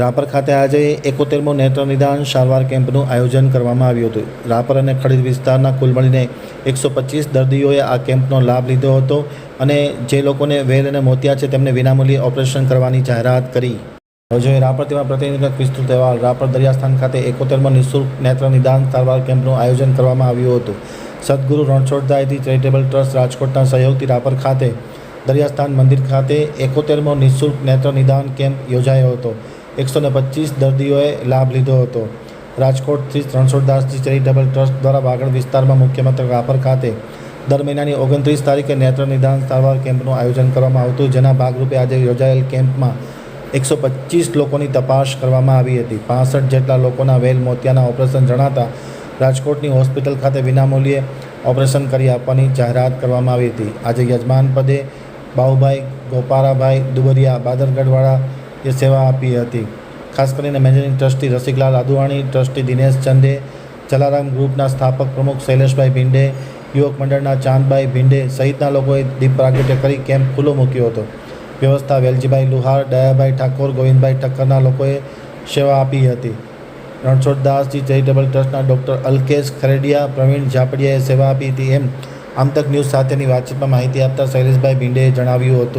રાપર ખાતે આજે એકોતેરમો નેત્ર નિદાન સારવાર કેમ્પનું આયોજન કરવામાં આવ્યું હતું. રાપર અને ખડીર વિસ્તારના કુલ મળીને એકસો પચીસ દર્દીઓએ આ કેમ્પનો લાભ લીધો હતો અને જે લોકોને વેલ અને મોતિયા છે તેમને વિનામૂલ્યે ઓપરેશન કરવાની જાહેરાત કરી. જોઈએ રાપર તેમાં પ્રતિનિધિત્વ વિસ્તૃત અહેવાલ. રાપર દરિયાસ્થાન ખાતે એકોતેરમો નિઃશુલ્ક નેત્ર નિદાન સારવાર કેમ્પનું આયોજન કરવામાં આવ્યું હતું. સદગુરુ રણછોડદાયથી ચેરિટેબલ ટ્રસ્ટ રાજકોટના સહયોગથી રાપર ખાતે દરિયાસ્થાન મંદિર ખાતે એકોતેરમો નિઃશુલ્ક નેત્ર નિદાન કેમ્પ યોજાયો હતો. એકસો ને પચીસ દર્દીઓએ લાભ લીધો હતો. રાજકોટથી રણછોડદાસજી ચેરિટેબલ ટ્રસ્ટ દ્વારા વાગડ વિસ્તારમાં મુખ્ય મથક રાપર ખાતે દર મહિનાની ઓગણત્રીસ તારીખે નેત્ર નિદાન સારવાર કેમ્પનું આયોજન કરવામાં આવતું, જેના ભાગરૂપે આજે યોજાયેલ કેમ્પમાં એકસો પચીસ લોકોની તપાસ કરવામાં આવી હતી. પાસઠ જેટલા લોકોના વેલ મોતિયાના ઓપરેશન જણાતા રાજકોટની હોસ્પિટલ ખાતે વિનામૂલ્યે ઓપરેશન કરી આપવાની જાહેરાત કરવામાં આવી હતી. આજે યજમાન પદે બાહુભાઈ ગોપારાભાઈ દુબરિયા, બાદરગઢવાળા એ સેવા આપી હતી. ખાસ કરીને managing trustee Rasiklal Aaduvani, trustee Dinesh Chande, Jalaram ગ્રુપના સ્થાપક પ્રમુખ શૈલેષભાઈ ભીંડે, યુવક મંડળના ચાંદભાઈ ભીંડે સહિતના લોકોએ દીપ પ્રાગટ્ય કરી કેમ્પ ખુલ્લો મૂક્યો હતો. વ્યવસ્થા વેલજીભાઈ લુહાર દયાભાઈ ઠાકોર, ગોવિંદભાઈ ઠક્કરના લોકોએ સેવા આપી હતી. રણછોડદાસજી ચેરિટેબલ ટ્રસ્ટના ડૉક્ટર અલ્કેશ ખરેડિયા, પ્રવીણ ઝાપડિયાએ સેવા આપી હતી એમ આમતક ન્યૂઝ સાથેની વાતચીતમાં માહિતી આપતા શૈલેષભાઈ ભીંડેએ જણાવ્યું હતું.